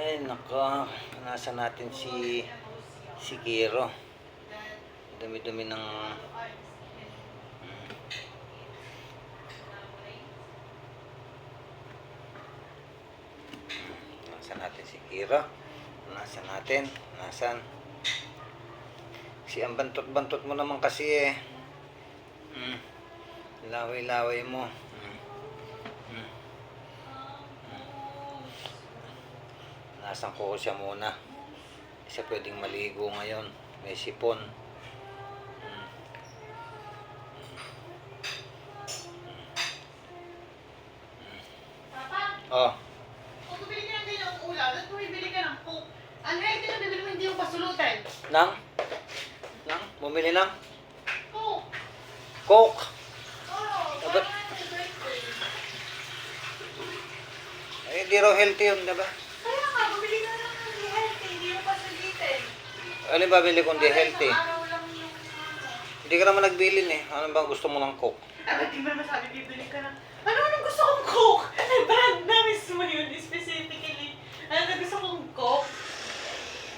Ay, nako. Nasa natin si si Kiro. Dumi-dumi ng Nasa natin si Kiro. Nasa natin. Nasan? Si ang bantot-bantot mo naman kasi eh. Hmm. Laway-laway mo. Nasaan ko siya muna. Siya pwedeng maligo ngayon. May sipon. Mm. Papa, Oh, kung bibili ka ng ganyang ulam, at bumibili ka ng coke, ang healthy na bibili mo hindi yung pasulutan. nang? Nang? Bumili lang? Coke! Coke! Oo, Dapat- sa birthday. Ay, hindi raw healthy yun, diba? Kaya nga, bumili ka lang ng hindi healthy, hindi mo pasulitin. Alin ba bili kung di Para healthy? ano. Hindi ka naman nagbilin eh. Ano ba gusto mo ng Coke? Ba't di ba masabi bibili ka ng... Ano anong gusto kong coke? Brand na mismo yun, specifically. Ano na gusto kong coke?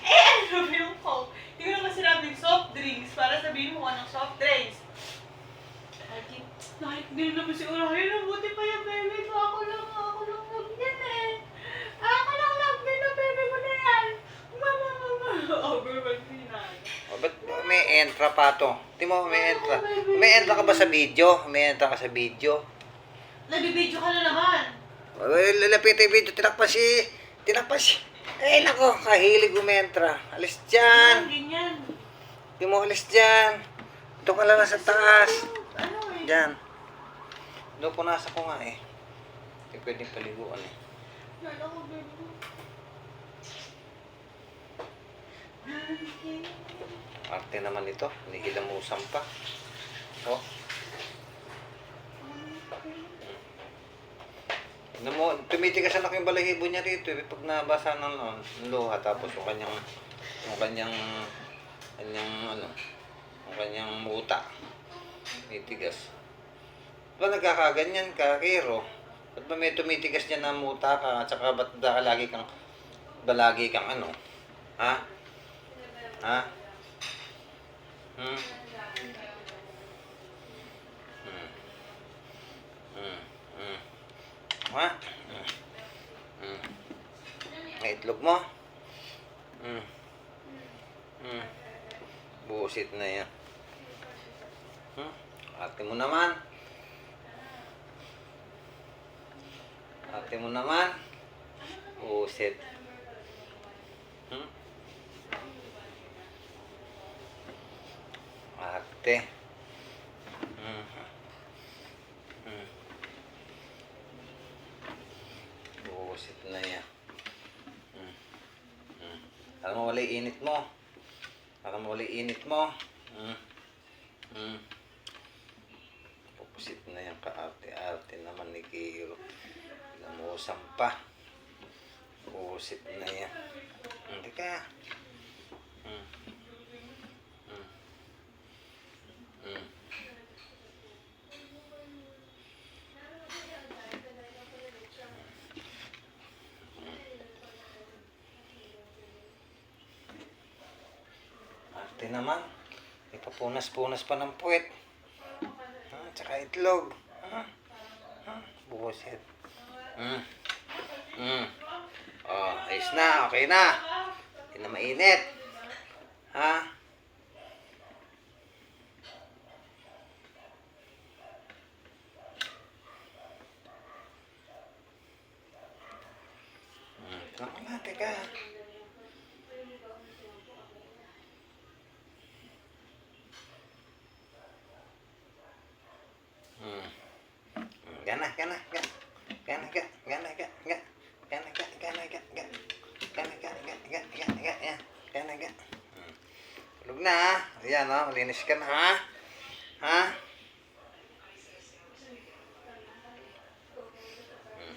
Eh, ano ba yung coke? Hindi ko naman sinabing soft drinks para sabihin mo anong soft drinks. Ay, nakik din naman si Urahay na buti pa yung baby ko. Ako lang, ako lang lang yan eh. Ako lang lang din na baby mo na yan. Mama, mama. Overwhelmed na. O, ba't may entra pa to? Di mo, may entra. May entra ka ba sa video? May entra ka sa video? Nabibidyo ka na naman. Well, lalapit yung video. Tinakpan si... Tinakpan si... Eh, nako. Kahilig umentra. Alis dyan. Ganyan. Di mo alis dyan. Doon ka lang sa taas. Ano eh? Dyan. Doon punasa ko nga eh. Hindi pwedeng paliguan eh. Lalo ko, baby. Arte naman ito. Nihilamusan pa. Oh. Ano mo, tumitigas na yung balahibo niya rito eh. Pag nabasa ng, ano, ng luha, tapos yung kanyang, yung kanyang, kanyang, ano, yung kanyang muta. Tumitigas. Ba nagkakaganyan ka, Kiro? Ba't ba may tumitigas niya na muta ka? At saka ba't ka lagi kang, ba lagi kang ano? Ha? Ha? Hmm? Hmm. Hmm. Hmm. Ha? Hmm. Hmm. Itlog mo? Hmm. Hmm. Busit na yan. Hmm? Ate mo naman. Ate mo naman. Busit. Hmm? Ate. Hmm. Hmm. Busit na yan. Hmm. Hmm. Alam mo, wala init mo. Alam mo, wala init mo. Hmm. Hmm. Pupusit na yan kaarte-arte naman ni Kiro. Lamusan pa. Pupusit na yan. Hindi ka. Arte naman. Ipapunas-punas pa ng puwet. Ha? Tsaka itlog. Ha? Ha? Buset. Hmm. Hmm. Oh, ayos na. Okay na. Hindi na mainit. Ha? Hmm. Na, teka. Tulog na, ha? Ayan, ha? Malinis ka na, ha? Ha? Hmm.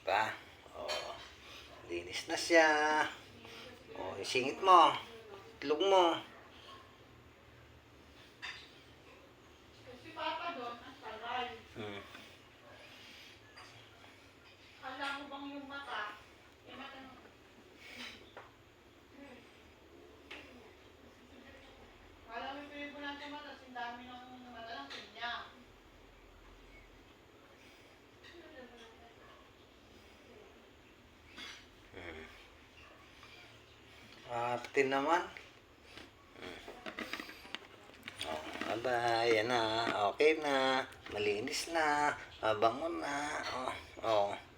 Diba? Oh. Linis na siya. Oh, isingit mo. Itlog mo. yung mata, yung mata ng... Kala mo yung po natin mata, ang dami ng mata ng kanya. Hmm. Arte naman. Hmm. Aba, yan na. Okay na. Malinis na. Mabango na. Oh, oh.